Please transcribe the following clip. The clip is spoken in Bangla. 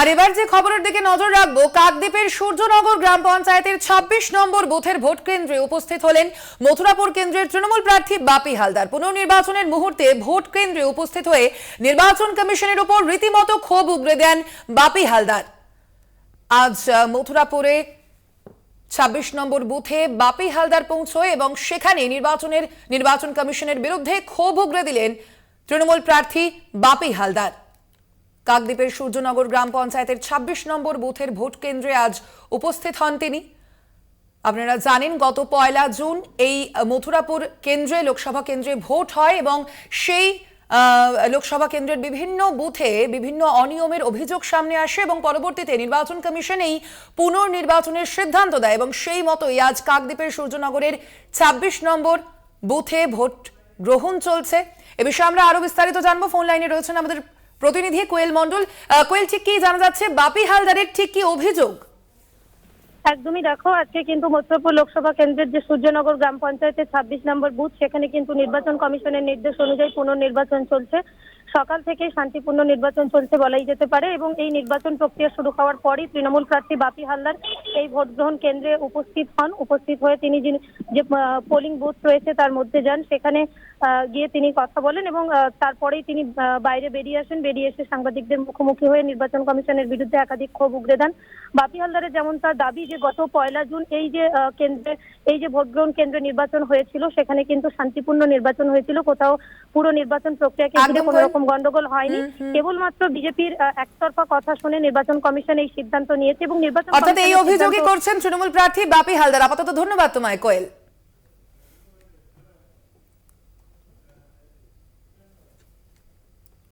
আর এবার যে খবরের দিকে নজর রাখব, কাকদ্বীপের সূর্যনগর গ্রাম পঞ্চায়েতের ২৬ নম্বর বুথের ভোট কেন্দ্রে উপস্থিত হলেন মথুরাপুর কেন্দ্রের তৃণমূল প্রার্থী বাপি হালদার। পুনর্নির্বাচনের মুহূর্তে ভোট কেন্দ্রে উপস্থিত হয়ে নির্বাচন কমিশনের উপর রীতিমতো ক্ষোভ উগরে দেন বাপি হালদার। আজ মথুরাপুরে ছাব্বিশ নম্বর বুথে বাপি হালদার পৌঁছয় এবং সেখানে নির্বাচনের, নির্বাচন কমিশনের বিরুদ্ধে ক্ষোভ উগরে দিলেন তৃণমূল প্রার্থী বাপি হালদার। কাকদ্বীপের সূর্যনগর গ্রাম পঞ্চায়েতের ২৬ নম্বর বুথের ভোট কেন্দ্রে আজ উপস্থিত হন তিনি। আপনারা জানেন, গত পয়লা জুন এই মথুরাপুর কেন্দ্রে, লোকসভা কেন্দ্রে ভোট হয় এবং সেই লোকসভা কেন্দ্রের বিভিন্ন বুথে বিভিন্ন অনিয়মের অভিযোগ সামনে আসে এবং পরবর্তীতে নির্বাচন কমিশন এই পুনর্নির্বাচনের সিদ্ধান্ত দেয় এবং সেই মতোই আজ কাকদ্বীপের সূর্যনগরের ২৬ নম্বর বুথে ভোট গ্রহণ চলছে। এ বিষয়ে আমরা আরও বিস্তারিত জানব। ফোন লাইনে রয়েছেন আমাদের প্রতিনিধি কোয়েল মন্ডল কোয়েল ঠিক কি জানা যাচ্ছে? বাপি হালদারের ঠিক কি অভিযোগ? একদমই দেখো, আজকে কিন্তু মথুরাপুর লোকসভা কেন্দ্রের যে সূর্যনগর গ্রাম পঞ্চায়েতের ছাব্বিশ নম্বর বুথ, সেখানে কিন্তু নির্বাচন কমিশনের নির্দেশ অনুযায়ী পুনর্নির্বাচন চলছে। সকাল থেকে শান্তিপূর্ণ নির্বাচন চলছে বলাই যেতে পারে এবং এই নির্বাচন প্রক্রিয়া শুরু হওয়ার পরই তৃণমূল প্রার্থী বাপি হালদার এই ভোট গ্রহণ কেন্দ্রে উপস্থিত হন। উপস্থিত হয়ে তিনি যে পোলিং বুথ রয়েছে তার মধ্যে যান। সেখানে গিয়ে তিনি কথা বলেন এবং তারপরেই তিনি বাইরে বেরিয়ে আসেন। বেরিয়ে এসে সাংবাদিকদের মুখোমুখি হয়ে নির্বাচন কমিশনের বিরুদ্ধে একাধিক ক্ষোভ উগড়ে দেন। বাপি হালদারের যেমন তার দাবি যে গত পয়লা জুন এই যে কেন্দ্রে এই যে ভোট গ্রহণ কেন্দ্রে নির্বাচন হয়েছিল সেখানে কিন্তু শান্তিপূর্ণ নির্বাচন হয়েছিল। কোথাও পুরো নির্বাচন প্রক্রিয়া ঘিরে কোন রকম গন্ডগোল হয়নি। কেবলমাত্র বিজেপির একতরফা কথা শুনে নির্বাচন কমিশন এই সিদ্ধান্ত নিয়েছে এবং নির্বাচন অর্থাৎ এই অভিযোগই করছেন তৃণমূল প্রার্থী বাপি হালদার। আপাতত ধন্যবাদ তোমায় কোয়েল।